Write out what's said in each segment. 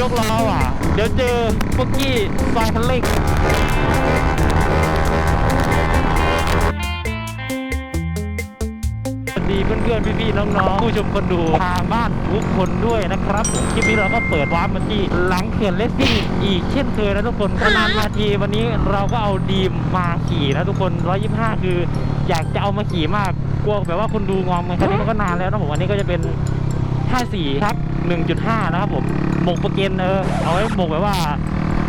ยกล้อว่ะ เดี๋ยวเจอพวกกี้ซอยคันเร่งสวัสดีเพื่อนๆ พี่ๆ น้องๆ ผู้ชมคนดูทางบ้านทุกคนด้วยนะครับ คลิปนี้เราก็เปิดวาร์ปมาที่หลังเขื่อนเลสซิ่งอีกเช่นเคยนะทุกคนนานมาทีวันนี้เราก็เอาดีมมาขี่นะทุกคน 125 คืออยากจะเอามาขี่มาก กลัวแบบว่าคนดูงอมไงคันนี้มันก็นานแล้วนะผมวันนี้ก็จะเป็น 54ครับ1.5 นะครับผมหมกประเกนเออเอาไว้หมกแบบว่า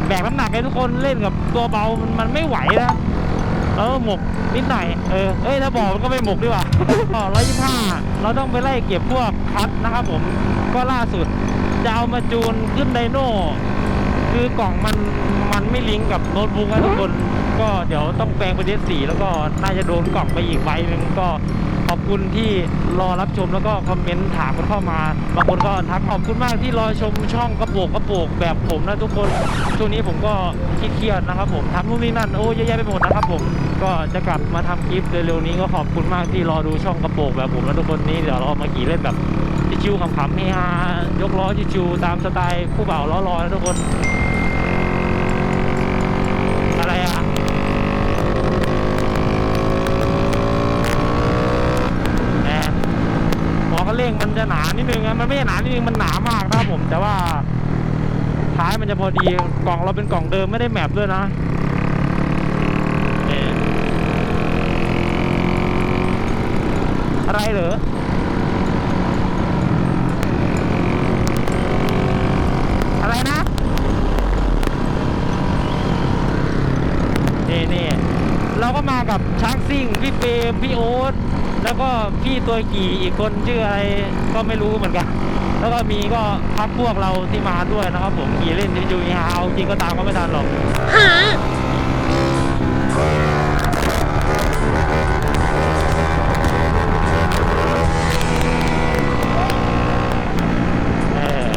แบกน้ำหนักให้ทุกคนเล่นกับตัวเบามันไม่ไหวนะเออหมกนิดหน่อยเออเอ้ยถ้าบอกมันก็ไม่หมกดีกว่าอ๋อร้อยยี่ห้าเราต้องไปไล่เก็บพวกคัดนะครับผมก็ล่าสุดจะเอามาจูนขึ้นไดโน่คือกล่องมันมันไม่ลิงก์กับโน้ตบุ๊กนะทุกคน ก็เดี๋ยวต้องแปลงเป็นเดสีแล้วก็น่าจะโดนกล่องไปอีกใบหนึ่งก็ อบคุณที่รอรับชมแล้วก็คอมเมนต์ถามกันเข้ามาบางคนก็ทักขอบคุณมากที่รอชมช่องกระโปกกระโปกแบบผมนะทุกคนช่วงนี้ผมก็เครียดนะครับผมทำนู่นนี่นั่นโอ้เยอะแยะไปหมดนะครับผมก็จะกลับมาทำคลิปเร็วๆนี้ก็ขอบคุณมากที่รอดูช่องกระโปกแบบผมนะทุกคนนี้เดี๋ยวเรามาขี่เล่นแบบชิวๆขำๆเฮฮายกล้อชิวๆตามสไตล์ผู้บ่าวล้อรอนะทุกคน เร่งมันจะหนานิดนึงมันไม่หนานิดนึงมันหนามากนะครับผม แต่ว่าท้ายมันจะพอดีกล่องเราเป็นกล่องเดิมไม่ได้แมปด้วยนะอะไรเหรออะไรนะนี่นี่เราก็มากับช้างซิ่งพี่เฟมพี่โอ๊ต แล้วก็พี่ตัวกี่อีกคนชื่ออะไรก็ไม่รู้เหมือนกัน แล้วก็มีก็พักพวกเราที่มาด้วยนะครับผมขี่เล่นที่จูฮาเอาจริงก็ตามก็ไม่ทันหรอกเออ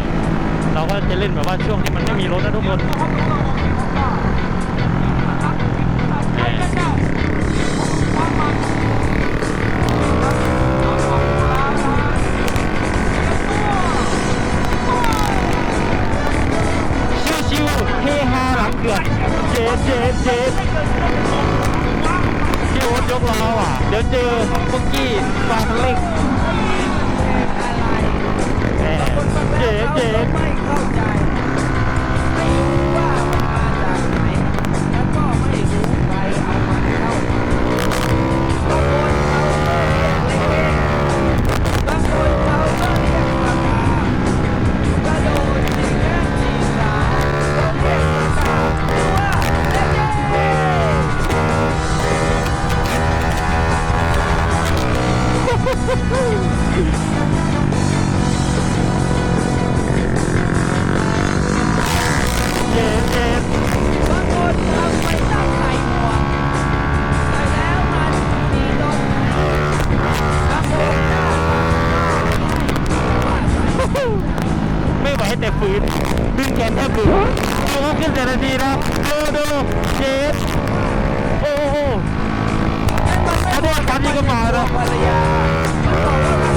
เราก็จะเล่นแบบว่าช่วงที่มันไม่มีรถนะทุกคน ดือนเจ็ดเจ็ดเจ็ดพี่โอ๊ตยกล้อว่ะ เดี๋ยวเจอปุ๊กกี้ฟาคันเร่งแหมเจ็ดเจ็ด ขนแทบหลุดดูเขาขึ้นแต่ละทีนะดูดูเจ็ดโอ้โหนั่นมันไม่ขาโทษครับนี่ก็มาแล้วภรรยามันบอกว่ามัน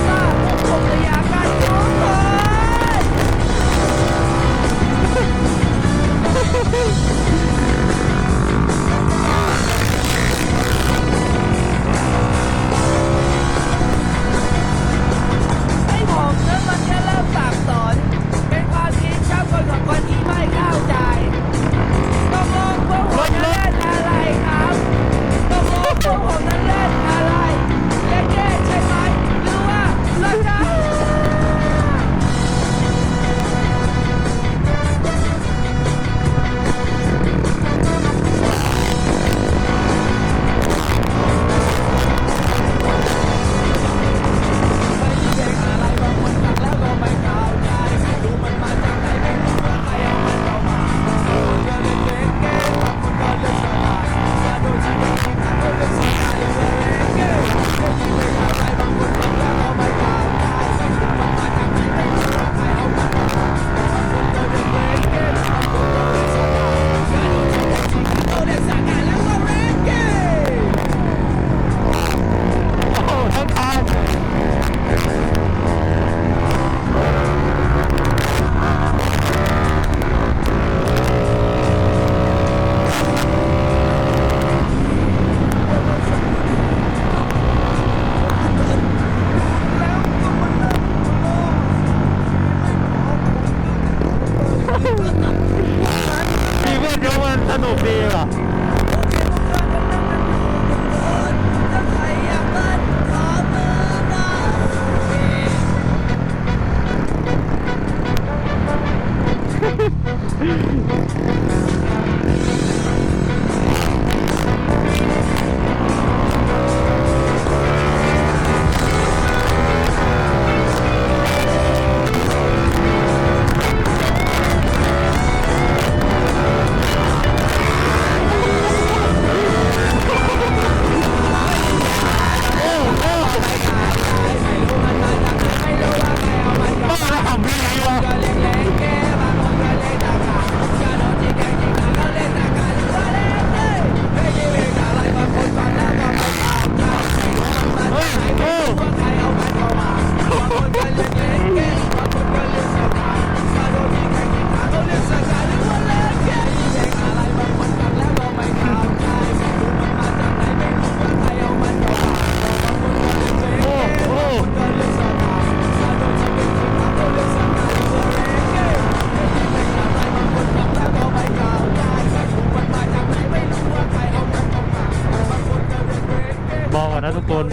น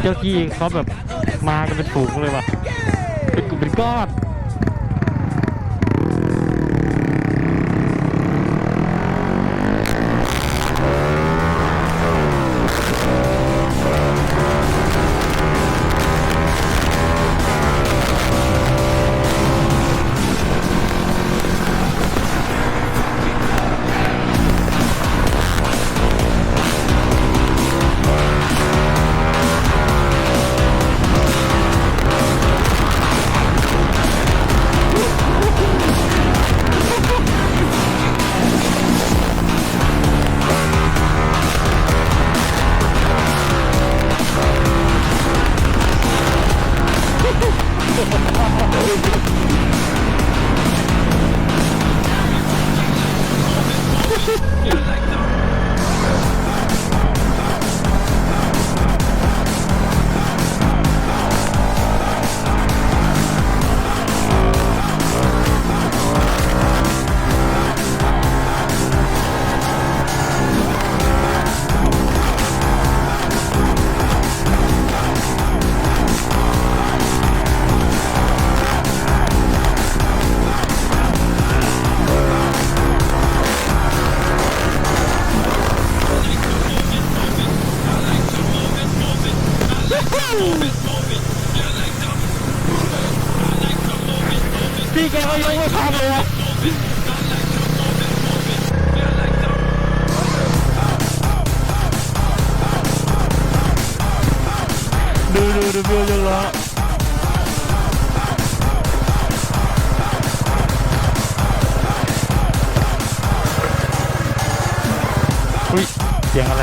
เจ้าที่เขาแบบมากันเป็นฝูงเลยว่ะ เป็นกลุ่มเป็นก้อน แกก็ยังไม่พักเลยครับดูดูดูวิวยังล้ออุ้ยเสียงอะไร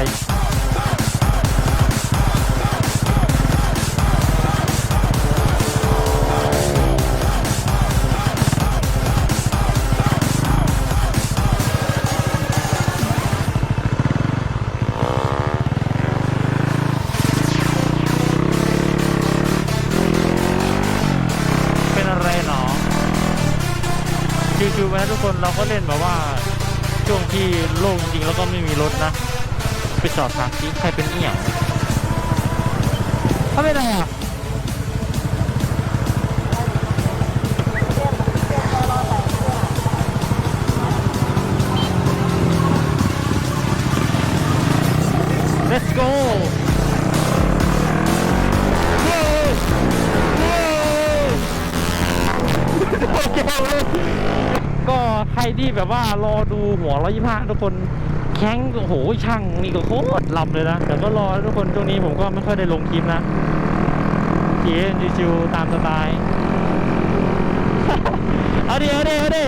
ล่นแบบว่าช่วงที่โล่งจริงแล้วก็ไม่มีรถนะ ไปสอบถามซิใครเป็นเอี่ยงเขาเป็นอะไรอะ Let's go ที่แบบว่ารอดูหัวร้อยยี่ห้าทุกคนแข้งโอ้โหช่างนี่ก็โคตรลำเลยนะแต่ก็รอทุกคนช่วงนี้ผมก็ไม่ค่อยได้ลงคลิปนะเขียนชิวๆตามสไตล์เอาดิเอาดิเอาดิ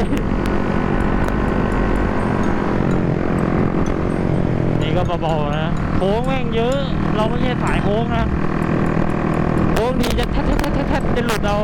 นี่ก็เบาๆนะโค้งแม่งเยอะ เราไม่ใช่สายโค้งนะโค้งดีจะแทะแทะแทะแทะจะหลุดเอา